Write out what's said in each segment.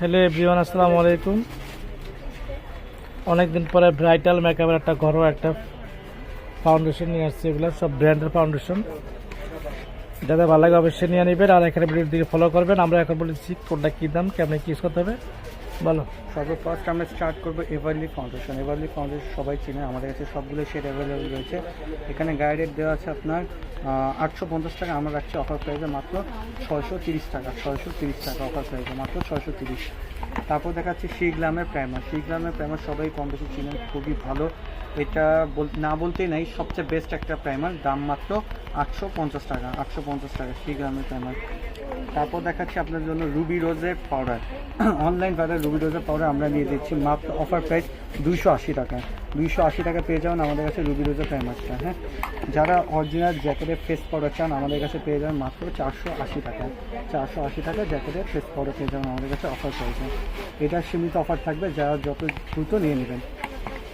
Hello everyone, আসসালামু আলাইকুম। অনেকদিন পরে ব্রাইটাল মেকআপের একটা ঘরোয়া একটা ফাউন্ডেশন নিয়ে আসছে এগুলো, সব ব্র্যান্ডের ফাউন্ডেশন যাতে ভালো লাগে অবশ্যই নিয়ে নেবেন, আর এখানে ভিডিওর দিকে ফলো করবেন। আমরা এখন বলেছি কোনটা কী দাম কেমন ইউজ করতে হবে। বলো। সর্বফার্স্ট আমরা স্টার্ট করব এভারলি ফাউন্ডেশন এভারলি ফাউন্ডেশন সবাই চিনে, আমাদের কাছে সবগুলো শেড অ্যাভেলেবেল রয়েছে। এখানে গাইডেড দেওয়া আছে আপনার আটশো পঞ্চাশ টাকা আমরা রাখছি অফার প্রাইসে মাত্র ছয়শো তিরিশ টাকা, ছয়শো তিরিশ টাকা অফার প্রাইসে মাত্র ছয়শো তিরিশ। তারপর দেখাচ্ছি শি গ্লামের প্রাইমার শি প্রাইমার সবাই কম বেশি চিনেন, খুবই ভালো। এটা না বলতেই নাই, সবচেয়ে বেস্ট একটা প্রাইমার দাম মাত্র আটশো পঞ্চাশ টাকা, আটশো পঞ্চাশ টাকা, সেই গ্রামের প্রাইমার তারপর দেখাচ্ছি আপনার জন্য রুবি রোজের পাউডার অনলাইন বাজার রুবি রোজের পাউডার আমরা নিয়ে দিচ্ছি মাত্র অফার প্রাইস দুইশো আশি টাকা। দুইশো আশি টাকা পেয়ে যাবেন আমাদের কাছে রুবি রোজের প্রাইমারটা হ্যাঁ? যারা অরিজিনাল জ্যাকেটের ফেস পাউডার চান, আমাদের কাছে পেয়ে যাবেন মাত্র চারশো আশি টাকা। চারশো আশি টাকা জ্যাকেটের ফেস পাউডার পেয়ে যাবেন আমাদের কাছে অফার প্রাইসে এটা সীমিত অফার থাকবে, যারা যত দ্রুত নিয়ে নেবেন।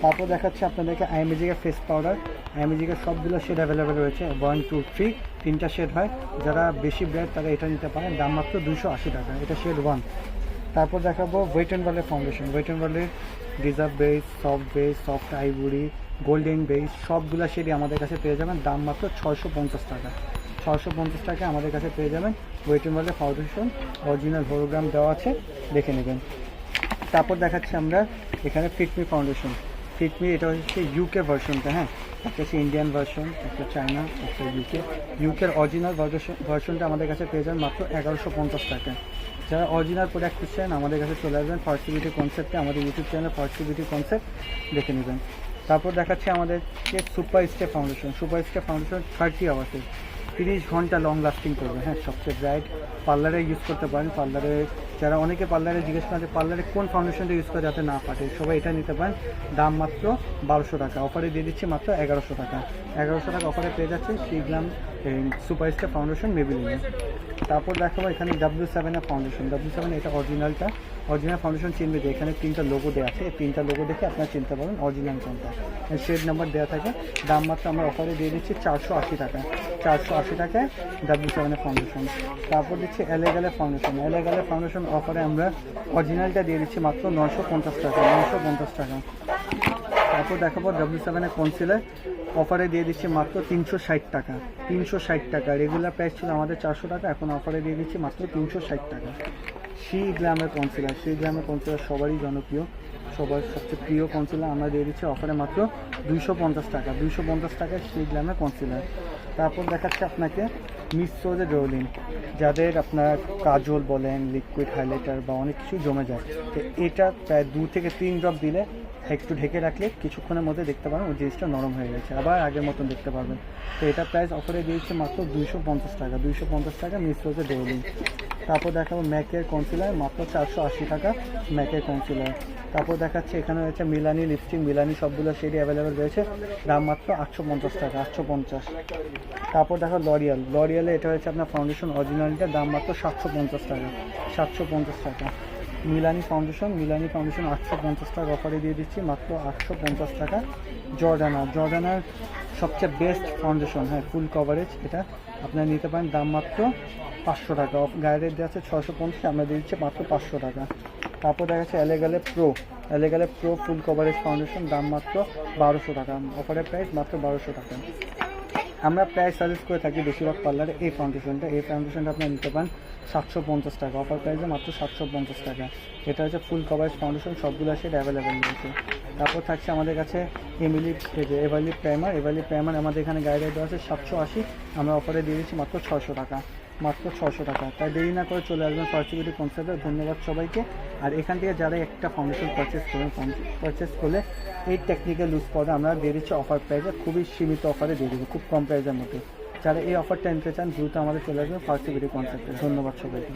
তারপর দেখাচ্ছি আপনাদেরকে আইএমএজিকের ফেস পাউডার আইএমএজিকের সবগুলো শেড অ্যাভেলেবেল রয়েছে। ওয়ান টু থ্রি তিনটা শেড হয়। যারা বেশি ব্র্যান্ড তারা এটা নিতে পারেন। দাম মাত্র দুশো আশি টাকা। এটা শেড ওয়ান তারপর দেখাবো ওয়েট অ্যান্ড ওয়ালের ফাউন্ডেশন ওয়েট অ্যান্ড ওয়ালের deserve base soft base soft আইবুড়ি golden base সবগুলো শেডই আমাদের কাছে পেয়ে যাবেন। দাম মাত্র ছয়শো পঞ্চাশ টাকা। ছয়শো পঞ্চাশ টাকা আমাদের কাছে পেয়ে যাবেন ওয়েট অ্যান্ড ওয়ালের ফাউন্ডেশন অরিজিনাল হোলোগ্রাম দেওয়া আছে। দেখে নেবেন। তারপর দেখাচ্ছি আমরা এখানে ফিটমি ফাউন্ডেশন ফিটমি এটা হচ্ছে ইউকে ভার্সনটা হ্যাঁ? একটা হচ্ছে ইন্ডিয়ান ভার্সন একটা চায়না একটা ইউকে ইউকের অরিজিনাল ভার্সনটা আমাদের কাছে পেয়ে যাবেন মাত্র এগারোশো পঞ্চাশ টাকা। যারা অরিজিনাল প্রোডাক্ট খুঁজছেন, আমাদের কাছে চলে আসবেন ফার্স্ট বিউটি কনসেপ্টে আমাদের YouTube channel first beauty concept দেখে নেবেন। তারপর দেখাচ্ছি আমাদের যে super stay foundation super stay foundation thirty আওয়ার্সের তিরিশ ঘণ্টা লং লাস্টিং করবে হ্যাঁ? সবচেয়ে ব্রাইট পার্লারে ইউজ করতে পারেন পার্লারে যারা অনেকে পার্লারে জিজ্ঞেস করেন যে পার্লারে কোন ফাউন্ডেশনটা ইউজ করে যাতে না ফাটে, সবাই এটা নিতে পারেন। দাম মাত্র বারোশো টাকা। অফারে দিয়ে দিচ্ছি মাত্র এগারোশো টাকা। এগারোশো টাকা অফারে পেয়ে যাচ্ছে সিগ্লাম সুপার স্টার ফাউন্ডেশন মেবিলিনে তারপর দেখাবো এখানে ডাব্লিউ সেভেনের ফাউন্ডেশন ডাব্লিউ সেভেন এটা অরিজিনালটা অরিজিনাল ফাউন্ডেশন চিনবে যে এখানে তিনটা লোগো দেওয়া আছে। এই তিনটা লোগো দেখে আপনারা চিনতে পারেন অরিজিনাল কোনটা। শেড নাম্বার দেওয়া থাকে। দাম মাত্র আমরা অফারে দিয়ে দিচ্ছি চারশো আশি টাকা। চারশো আশি টাকায় ডাব্লিউ সেভেনের ফাউন্ডেশন তারপর দিচ্ছি এলেগালের ফাউন্ডেশন এলেগালের ফাউন্ডেশন অফারে আমরা অরিজিনালটা দিয়ে দিচ্ছি মাত্র নশো পঞ্চাশ টাকা নশো পঞ্চাশ টাকা। তারপর দেখাবো ডাব্লিউ সেভেনের কনসিলার অফারে দিয়ে দিচ্ছি মাত্র তিনশো ষাট টাকা, তিনশো ষাট টাকা। রেগুলার প্রাইস ছিল আমাদের চারশো টাকা, এখন অফারে দিয়ে দিচ্ছি মাত্র তিনশো ষাট টাকা। সি গ্ল্যামের কনসিলার সি গ্ল্যামের কনসিলার সবারই জনপ্রিয়, সবার সবচেয়ে প্রিয় কনসিলার আমরা দিয়ে দিচ্ছি অফারে মাত্র দুইশো পঞ্চাশ টাকা, দুইশো পঞ্চাশ টাকায় সি গ্ল্যামের কনসিলার তারপর দেখাচ্ছে আপনাকে মিশ্রদের রোলিং যাদের আপনার কাজল বলেন লিকুইড হাইলাইটার বা অনেক কিছু জমে যায়। তো এটা প্রায় দু থেকে তিন ড্রপ দিলে একটু ঢেকে রাখলে কিছুক্ষণের মধ্যে দেখতে পাবেন ওই জিনিসটা নরম হয়ে গেছে। আবার আগের মতন দেখতে পাবেন তো এটা প্রাইস অফারে দিয়েছে মাত্র দুইশো পঞ্চাশ টাকা। দুইশো পঞ্চাশ টাকা মিশ্রদের ডেউলিং তারপর দেখাবো ম্যাকের কনসিলার মাত্র চারশো আশি টাকা ম্যাকের কনসিলার তারপর দেখাচ্ছে এখানে রয়েছে মিলানি লিপস্টিক মিলানি সবগুলো শেডই অ্যাভেলেবেল রয়েছে। দাম মাত্র আটশো পঞ্চাশ টাকা, আটশো পঞ্চাশ। তারপর দেখো লরিয়াল। লরিয়ালে এটা হচ্ছে আপনার ফাউন্ডেশন অরিজিনালটা দাম মাত্র সাতশো পঞ্চাশ টাকা। সাতশো পঞ্চাশ টাকা। মিলানি ফাউন্ডেশন মিলানি ফাউন্ডেশন আটশো পঞ্চাশ টাকা অফারে দিয়ে দিচ্ছি, মাত্র আটশো পঞ্চাশ টাকা। জর্ডানা জর্ডানার সবচেয়ে বেস্ট ফাউন্ডেশন হ্যাঁ ফুল কভারেজ এটা। আপনারা নিতে পারেন, দাম মাত্র পাঁচশো টাকা। অফ গাইডের দেওয়া আছে ছশো পঞ্চাশ, আমরা দিয়ে দিচ্ছি মাত্র পাঁচশো টাকা। তারপর দেখা যাচ্ছে অ্যালেগালে প্রো অ্যালেগালে প্রো ফুল কভারেজ ফাউন্ডেশন দাম মাত্র বারোশো টাকা। অফারের প্রাইস মাত্র বারোশো টাকা। আমরা প্রায় সাজেস্ট করে থাকি বেশিরভাগ পার্লারে এই ফাউন্ডেশনটা এই ফাউন্ডেশনটা আপনি নিতে পারেন সাতশো পঞ্চাশ টাকা। অফার প্রাইসে মাত্র সাতশো পঞ্চাশ টাকা। এটা হচ্ছে ফুল কভারেজ ফাউন্ডেশন সবগুলো সেট অ্যাভেলেবেল রয়েছে। তারপর থাকছে আমাদের কাছে এমিলি এভালি প্রাইমার এভালি প্রাইমার আমাদের এখানে গাইডে দেওয়া আছে সাতশো আশি। আমরা অফারে দিয়ে দিচ্ছি মাত্র ছশো টাকা। মাত্র ছশো টাকা। তাই দেরি না করে চলে আসবেন ফার্সিবিটি কনসেপ্টে ধন্যবাদ সবাইকে। আর এখান থেকে যারা একটা ফাউন্ডেশন পারচেস করবেন পারচেস করলে এই টেকনিক্যাল লুজ পাউডার আমরা দিয়ে দিচ্ছি অফার প্রাইসে খুবই সীমিত অফারে দিয়ে দেবো, খুব কম প্রাইসের মধ্যে। যারা এই অফারটা নিতে চান, দ্রুত আমাদের চলে আসবেন ফার্সিবিটি কনসেপ্টে ধন্যবাদ সবাইকে।